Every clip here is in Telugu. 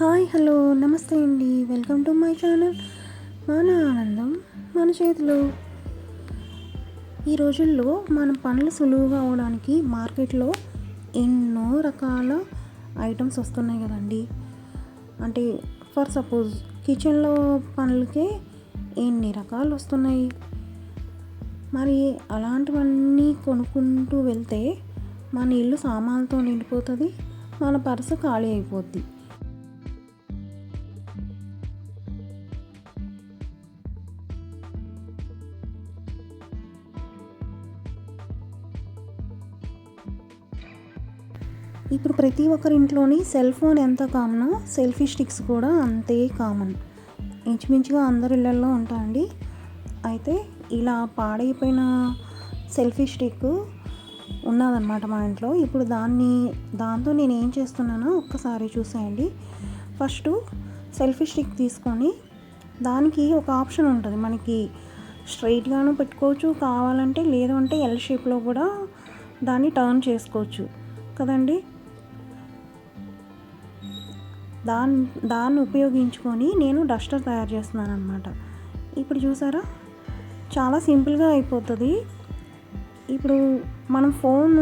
హాయ్ హలో నమస్తే అండి. Welcome to my channel. మన ఆనందం మన చేతిలో. ఈ రోజుల్లో మన పనులు సులువుగా అవడానికి మార్కెట్లో ఎన్నో రకాల ఐటమ్స్ వస్తున్నాయి కదండి. అంటే ఫర్ సపోజ్ కిచెన్లో పనులకే ఎన్ని రకాలు వస్తున్నాయి? మరి అలాంటివన్నీ కొనుక్కుంటూ వెళ్తే మన ఇల్లు సామాన్లతో నిండిపోతుంది మన పర్సు ఖాళీ అయిపోద్ది. ఇప్పుడు ప్రతి ఒక్కరి ఇంట్లోని సెల్ ఫోన్ ఎంత కామనో సెల్ఫీ స్టిక్స్ కూడా అంతే కామన్. ఇంచుమించుగా అందరి ఇళ్ళల్లో ఉంటాయండి. అయితే ఇలా పాడైపోయిన సెల్ఫీ స్టిక్ ఉన్నదన్నమాట మా ఇంట్లో. ఇప్పుడు దాన్ని దాంతో నేను ఏం చేస్తున్నానో ఒక్కసారి చూసేయండి. ఫస్ట్ సెల్ఫీ స్టిక్ తీసుకొని దానికి ఒక ఆప్షన్ ఉంటుంది. మనకి స్ట్రైట్గాను పెట్టుకోవచ్చు కావాలంటే లేదు అంటే ఎల్ షేప్లో కూడా దాన్ని టర్న్ చేసుకోవచ్చు. కదండి? దాన్ని దాన్ని ఉపయోగించుకొని నేను డస్టర్ తయారు చేస్తున్నాను అనమాట ఇప్పుడు చూసారా? చాలా సింపుల్గా అయిపోతుంది. ఇప్పుడు మనం ఫోన్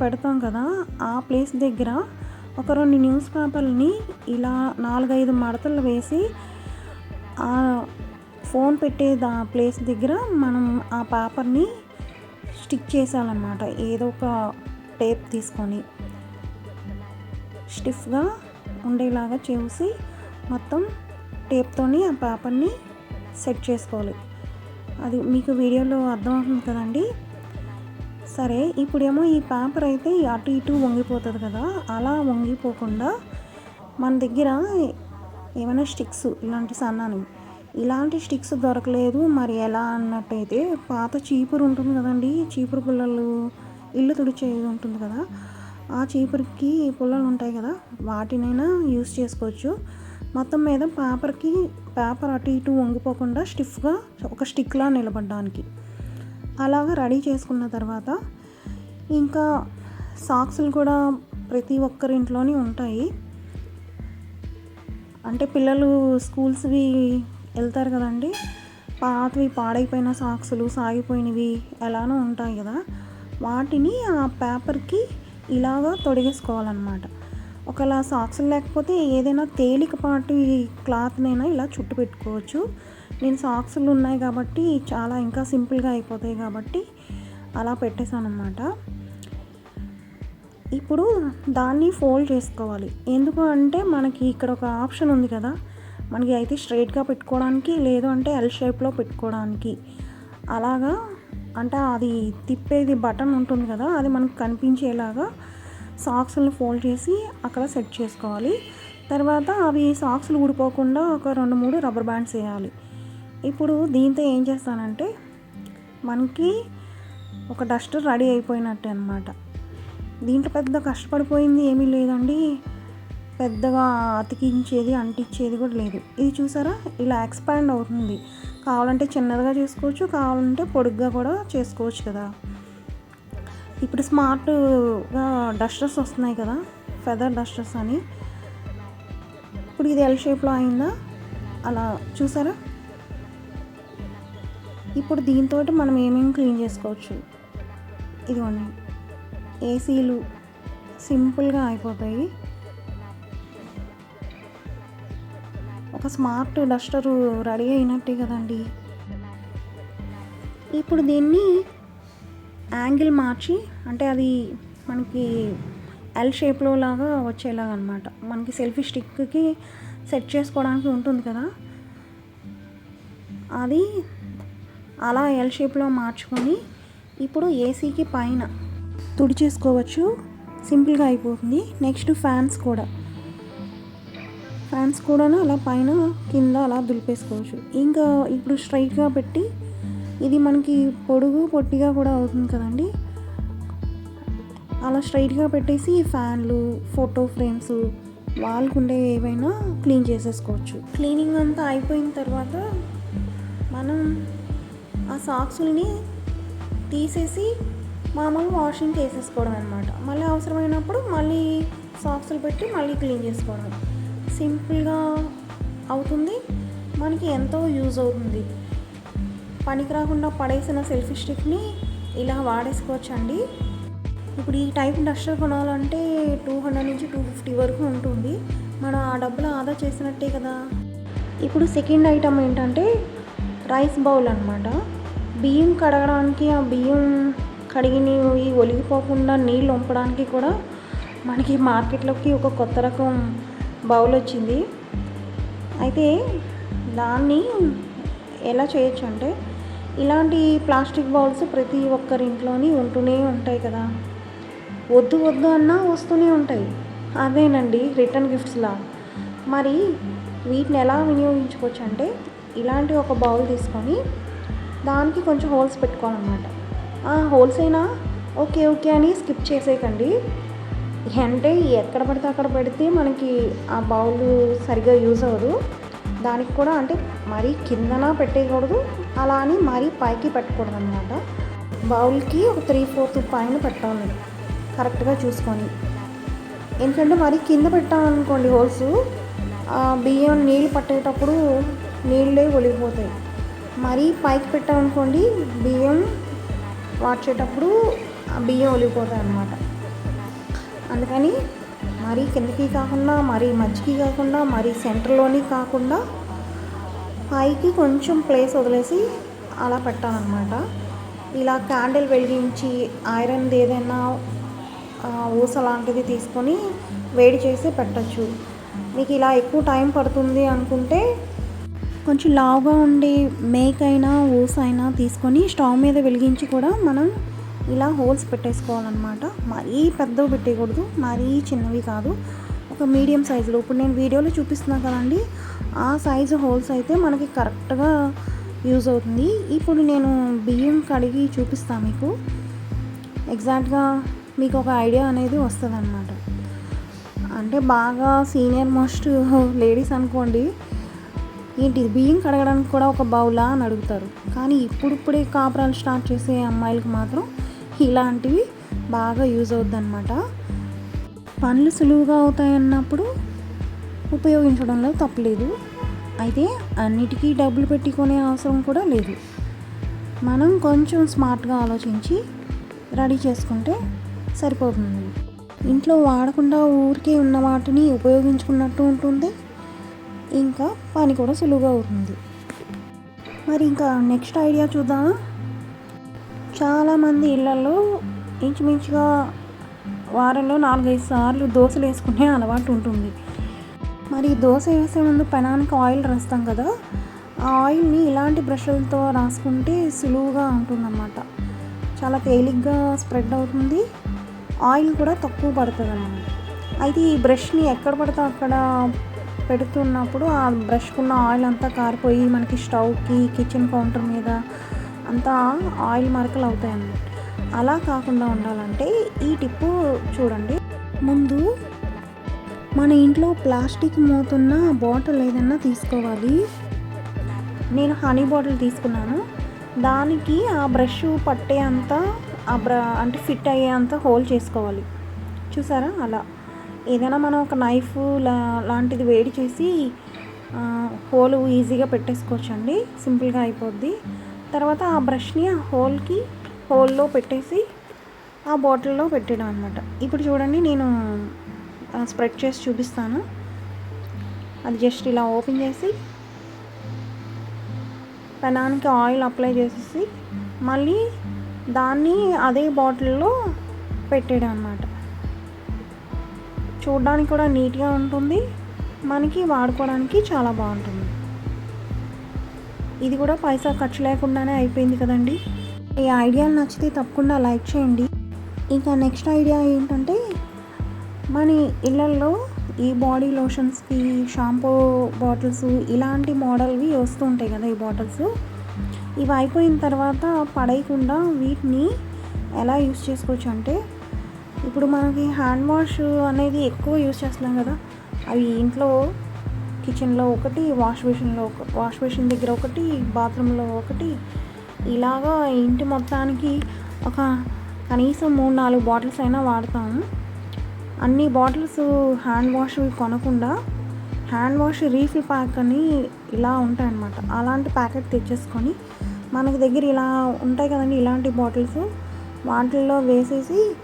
పెడతాం కదా ఆ ప్లేస్ దగ్గర ఒక రెండు న్యూస్ పేపర్ని ఇలా నాలుగైదు మడతలు వేసి ఆ ఫోన్ పెట్టే దా ప్లేస్ దగ్గర మనం ఆ పేపర్ని స్టిక్ చేసాలన్నమాట ఏదో ఒక టేప్ తీసుకొని. స్టిఫ్గా ఉండేలాగా చూసి మొత్తం టేప్తోని ఆ పేపర్ని సెట్ చేసుకోవాలి. అది మీకు వీడియోలో అర్థమవుతుంది కదండి? సరే ఇప్పుడేమో ఈ పేపర్ అయితే అటు ఇటు వంగిపోతుంది కదా అలా వంగిపోకుండా మన దగ్గర ఏమైనా స్టిక్స్ ఇలాంటి సన్నాని ఇలాంటి స్టిక్స్ దొరకలేదు మరి ఎలా అన్నట్టయితే పాత చీపురు ఉంటుంది కదండి చీపురు పుల్లలు ఇల్లు తుడిచేది ఉంటుంది కదా ఆ చీపురికి పుల్లలు ఉంటాయి కదా వాటినైనా యూస్ చేసుకోవచ్చు. మొత్తం మీద పేపర్కి పేపర్ అటు ఇటు వంగిపోకుండా స్టిఫ్గా ఒక స్టిక్లా నిలబడడానికి. అలాగా రెడీ చేసుకున్న తర్వాత ఇంకా సాక్స్లు కూడా ప్రతి ఒక్కరి ఇంట్లోనే ఉంటాయి. అంటే పిల్లలు స్కూల్స్వి వెళ్తారు కదండి పాతవి పాడైపోయిన సాక్సులు సాగిపోయినవి ఎలానో ఉంటాయి కదా. వాటిని ఆ పేపర్కి ఇలాగా తొడిగేసుకోవాలన్నమాట. ఒకవేళ సాక్స్ లేకపోతే ఏదైనా తేలికపాటి క్లాత్నైనా ఇలా చుట్టు పెట్టుకోవచ్చు. నేను సాక్సులు ఉన్నాయి కాబట్టి చాలా ఇంకా సింపుల్గా అయిపోతాయి కాబట్టి అలా పెట్టేశాను అనమాట ఇప్పుడు దాన్ని ఫోల్డ్ చేసుకోవాలి. ఎందుకు అంటే మనకి ఇక్కడ ఒక ఆప్షన్ ఉంది కదా. మనకి అయితే స్ట్రైట్గా పెట్టుకోవడానికి లేదు అంటే ఎల్ షేప్లో పెట్టుకోవడానికి. అలాగా అంటే అది తిప్పేది బటన్ ఉంటుంది కదా అది మనకు కనిపించేలాగా సాక్స్ని ఫోల్డ్ చేసి అక్కడ సెట్ చేసుకోవాలి. తర్వాత అవి సాక్స్లు ఊడిపోకుండా ఒక రెండు మూడు రబ్బర్ బ్యాండ్స్ వేయాలి. ఇప్పుడు దీంతో ఏం చేస్తానంటే మనకి ఒక డస్టర్ రెడీ అయిపోయినట్టే అనమాట దీంట్లో పెద్ద కష్టపడిపోయింది ఏమీ లేదండి. పెద్దగా అతికించేది అంటించేది కూడా లేదు. ఇది చూసారా? ఇలా ఎక్స్పాండ్ అవుతుంది. కావాలంటే చిన్నదిగా చేసుకోవచ్చు కావాలంటే పొడుగ్గా కూడా చేసుకోవచ్చు కదా. ఇప్పుడు స్మార్ట్గా డస్టర్స్ వస్తున్నాయి కదా ఫెదర్ డస్టర్స్ అని. ఇప్పుడు ఇది ఎల్ షేప్లో అయిందా? అలా చూసారా? ఇప్పుడు దీంతో మనం ఏమేమి క్లీన్ చేసుకోవచ్చు? ఇదిగోండి. ఏసీలు సింపుల్గా అయిపోతాయి. ఒక స్మార్ట్ డస్టరు రెడీ అయినట్టే కదండి. ఇప్పుడు దీన్ని యాంగిల్ మార్చి అంటే అది మనకి ఎల్ షేప్లో లాగా వచ్చేలాగా అనమాట మనకి సెల్ఫీ స్టిక్కి సెట్ చేసుకోవడానికి ఉంటుంది కదా. అది అలా ఎల్ షేప్లో మార్చుకొని ఇప్పుడు ఏసీకి పైన తుడిచేసుకోవచ్చు. సింపుల్గా అయిపోతుంది. నెక్స్ట్ ఫ్యాన్స్ కూడా. ఫ్యాన్స్ కూడా అలా పైన కింద అలా దులిపేసుకోవచ్చు. ఇంకా ఇప్పుడు స్ట్రైట్గా పెట్టి ఇది మనకి పొడుగు పొట్టిగా కూడా అవుతుంది కదండి. అలా స్ట్రైట్గా పెట్టేసి ఫ్యాన్లు ఫోటో ఫ్రేమ్స్ వాళ్ళకు ఉండే ఏవైనా క్లీన్ చేసేసుకోవచ్చు. క్లీనింగ్ అంతా అయిపోయిన తర్వాత మనం ఆ సాక్సుల్ని తీసేసి మామూలు వాషింగ్ చేసేసుకోవడం అనమాట మళ్ళీ అవసరమైనప్పుడు మళ్ళీ సాక్సులు పెట్టి మళ్ళీ క్లీన్ చేసుకోవడం సింపుల్గా అవుతుంది. మనకి ఎంతో యూజ్ అవుతుంది. పనికి రాకుండా పడేసిన సెల్ఫీ స్టిక్ని ఇలా వాడేసుకోవచ్చండి. ఇప్పుడు ఈ టైప్ డస్టర్ కొనాలంటే టూ హండ్రెడ్ నుంచి టూ ఫిఫ్టీ వరకు ఉంటుంది. మనం ఆ డబ్బులు ఆదా చేసినట్టే కదా. ఇప్పుడు సెకండ్ ఐటమ్ ఏంటంటే రైస్ బౌల్ అనమాట బియ్యం కడగడానికి ఆ బియ్యం కడిగినవి ఒలిగిపోకుండా నీళ్ళు వంపడానికి కూడా మనకి మార్కెట్లోకి ఒక కొత్త రకం బౌల్ వచ్చింది అయితే దాన్ని ఎలా చేయొచ్చు అంటే ఇలాంటి ప్లాస్టిక్ బౌల్స్ ప్రతి ఒక్కరి ఇంట్లోని ఉంటూనే ఉంటాయి కదా. వద్దు వద్దు అన్నా వస్తూనే ఉంటాయి. అదేనండి రిటర్న్ గిఫ్ట్స్లా మరి వీటిని ఎలా వినియోగించుకోవచ్చు అంటే ఇలాంటి ఒక బౌల్ తీసుకొని దానికి కొంచెం హోల్స్ పెట్టుకోవాలన్నమాట. ఆ హోల్స్ అయినా ఓకే ఓకే అని స్కిప్ చేసేయకండి. అంటే ఎక్కడ పడితే అక్కడ పెడితే మనకి ఆ బౌల్ సరిగా యూజ్ అవ్వదు. దానికి కూడా అంటే మరీ కిందన పెట్టేయకూడదు అలా అని మరీ పైకి పెట్టకూడదు అనమాట బౌల్కి ఒక త్రీ ఫోర్త్ పైన పెట్టాలి కరెక్ట్గా చూసుకొని. ఎందుకంటే మరీ కింద పెట్టామనుకోండి హోల్స్ ఆ బియ్యం నీళ్ళు పట్టేటప్పుడు నీళ్ళే ఒలిగిపోతాయి. మరీ పైకి పెట్టామనుకోండి బియ్యం వాడ్చేటప్పుడు ఆ బియ్యం ఒలిగిపోతాయి అన్నమాట అందుకని మరీ కిందకి కాకుండా మరీ మధ్యకి కాకుండా మరీ సెంటర్లోని కాకుండా పైకి కొంచెం ప్లేస్ వదిలేసి అలా పెట్టాలన్నమాట. ఇలా క్యాండిల్ వెలిగించి ఐరన్ది ఏదైనా ఊస లాంటిది తీసుకొని వేడి చేసి పెట్టచ్చు. మీకు ఇలా ఎక్కువ టైం పడుతుంది అనుకుంటే కొంచెం లావుగా ఉండే మేక్ అయినా ఊస అయినా తీసుకొని స్టవ్ మీద వెలిగించి కూడా మనం ఇలా హోల్స్ పెట్టేసుకోవాలన్నమాట. మరీ పెద్దవి పెట్టేయకూడదు మరీ చిన్నవి కాదు. ఒక మీడియం సైజులో. ఇప్పుడు నేను వీడియోలో చూపిస్తున్నా కదండి ఆ సైజు హోల్స్ అయితే మనకి కరెక్ట్గా యూజ్ అవుతుంది. ఇప్పుడు నేను బియ్యం కడిగి చూపిస్తాను మీకు. ఎగ్జాక్ట్గా మీకు ఒక ఐడియా అనేది వస్తుంది అనమాట అంటే బాగా సీనియర్ మోస్ట్ లేడీస్ అనుకోండి ఏంటి బియ్యం కడగడానికి కూడా ఒక బౌలా అని అడుగుతారు. కానీ ఇప్పుడిప్పుడే కాపురాలు స్టార్ట్ చేసే అమ్మాయిలకు మాత్రం ఇలాంటివి బాగా యూజ్ అవుతుంది అనమాట పనులు సులువుగా అవుతాయన్నప్పుడు ఉపయోగించడంలో తప్పలేదు. అయితే అన్నిటికీ డబ్బులు పెట్టుకునే అవసరం కూడా లేదు. మనం కొంచెం స్మార్ట్గా ఆలోచించి రెడీ చేసుకుంటే సరిపోతుంది. ఇంట్లో వాడకుండా ఊరికే ఉన్న వాటిని ఉపయోగించుకున్నట్టు ఉంటుంది. ఇంకా పని కూడా సులువుగా అవుతుంది. మరి ఇంకా నెక్స్ట్ ఐడియా చూద్దామా? చాలామంది ఇళ్ళల్లో ఇంచుమించుగా వారంలో నాలుగైదు సార్లు దోశలు వేసుకునే అలవాటు ఉంటుంది. మరి దోశ వేసే ముందు పెనానికి ఆయిల్ రాస్తాం కదా ఆ ఆయిల్ని ఇలాంటి బ్రష్లతో రాసుకుంటే సులువుగా ఉంటుందన్నమాట. చాలా తేలిగ్గా స్ప్రెడ్ అవుతుంది. ఆయిల్ కూడా తక్కువ పడుతుంది అన్నమాట అయితే ఈ బ్రష్ని ఎక్కడ పడితే అక్కడ పెడుతున్నప్పుడు ఆ బ్రష్కున్న ఆయిల్ అంతా కారిపోయి మనకి స్టవ్కి కిచెన్ కౌంటర్ మీద అంతా ఆయిల్ మరకలు అవుతాయి అన్నమాట అలా కాకుండా ఉండాలంటే ఈ టిప్పు చూడండి. ముందు మన ఇంట్లో ప్లాస్టిక్ మూతున్న బాటిల్ ఏదన్నా తీసుకోవాలి. నేను హనీ బాటిల్ తీసుకున్నాను. దానికి ఆ బ్రష్ పట్టే అంత ఆ బ్ర అంటే ఫిట్ అయ్యే అంత హోల్ చేసుకోవాలి. చూసారా? అలా. ఏదైనా మనం ఒక నైఫ్ లా లాంటిది వేడి చేసి హోల్ ఈజీగా పెట్టేసుకోవచ్చండి. సింపుల్గా అయిపోద్ది. తర్వాత ఆ బ్రష్ని ఆ హోల్కి హోల్లో పెట్టేసి ఆ బాటిల్లో పెట్టడం అనమాట ఇప్పుడు చూడండి నేను స్ప్రెడ్ చేసి చూపిస్తాను. అది జస్ట్ ఇలా ఓపెన్ చేసి పెనానికి ఆయిల్ అప్లై చేసేసి మళ్ళీ దాన్ని అదే బాటిల్లో పెట్టేయడం అనమాట చూడడానికి కూడా నీట్గా ఉంటుంది. మనకి వాడుకోవడానికి చాలా బాగుంటుంది. ఇది కూడా పైసా ఖర్చు లేకుండానే అయిపోయింది కదండి. ఈ ఐడియాలు నచ్చితే తప్పకుండా లైక్ చేయండి. ఇంకా నెక్స్ట్ ఐడియా ఏంటంటే మన ఇళ్ళల్లో ఈ బాడీ లోషన్స్కి షాంపూ బాటిల్స్ ఇలాంటి మోడల్వి వస్తూ ఉంటాయి కదా ఈ బాటిల్స్. ఇవి అయిపోయిన తర్వాత పడేయకుండా వీటిని ఎలా యూస్ చేసుకోవచ్చు అంటే ఇప్పుడు మనకి హ్యాండ్ వాష్ అనేది ఎక్కువ యూస్ చేస్తున్నాం కదా అవి ఇంట్లో కిచెన్లో ఒకటి వాష్ బేషన్లో ఒక వాష్ బేషన్ దగ్గర ఒకటి బాత్రూంలో ఒకటి. ఇలాగా ఇంటి మొత్తానికి ఒక కనీసం మూడు నాలుగు బాటిల్స్ అయినా వాడతాము. అన్ని బాటిల్స్ హ్యాండ్ వాష్ కొనకుండా హ్యాండ్ వాష్ రీఫిల్ ప్యాక్ అని ఇలా ఉంటాయన్నమాట. అలాంటి ప్యాకెట్ తెచ్చేసుకొని మనకి దగ్గర ఇలా ఉంటాయి కదండి ఇలాంటి బాటిల్స్ వాటిల్లో వేసేసి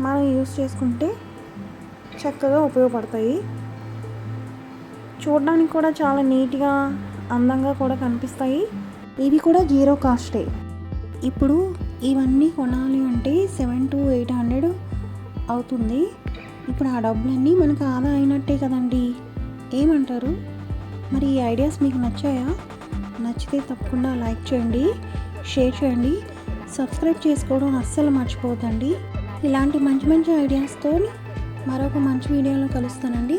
మనం యూస్ చేసుకుంటే చక్కగా ఉపయోగపడతాయి. చూడడానికి కూడా చాలా నీట్గా అందంగా కూడా కనిపిస్తాయి. ఇవి కూడా జీరో కాస్టే. ఇప్పుడు ఇవన్నీ కొనాలి అంటే సెవెన్ టు ఎయిట్ హండ్రెడ్ అవుతుంది. ఇప్పుడు ఆ డబ్బులన్నీ మనకు ఆదా అయినట్టే కదండి. ఏమంటారు? మరి ఈ ఐడియాస్ మీకు నచ్చాయా? నచ్చితే తప్పకుండా లైక్ చేయండి షేర్ చేయండి సబ్స్క్రైబ్ చేసుకోవడం అస్సలు మర్చిపోవద్దండి. ఇలాంటి మంచి మంచి ఐడియాస్తో మరొక మంచి వీడియోలో కలుస్తానండి.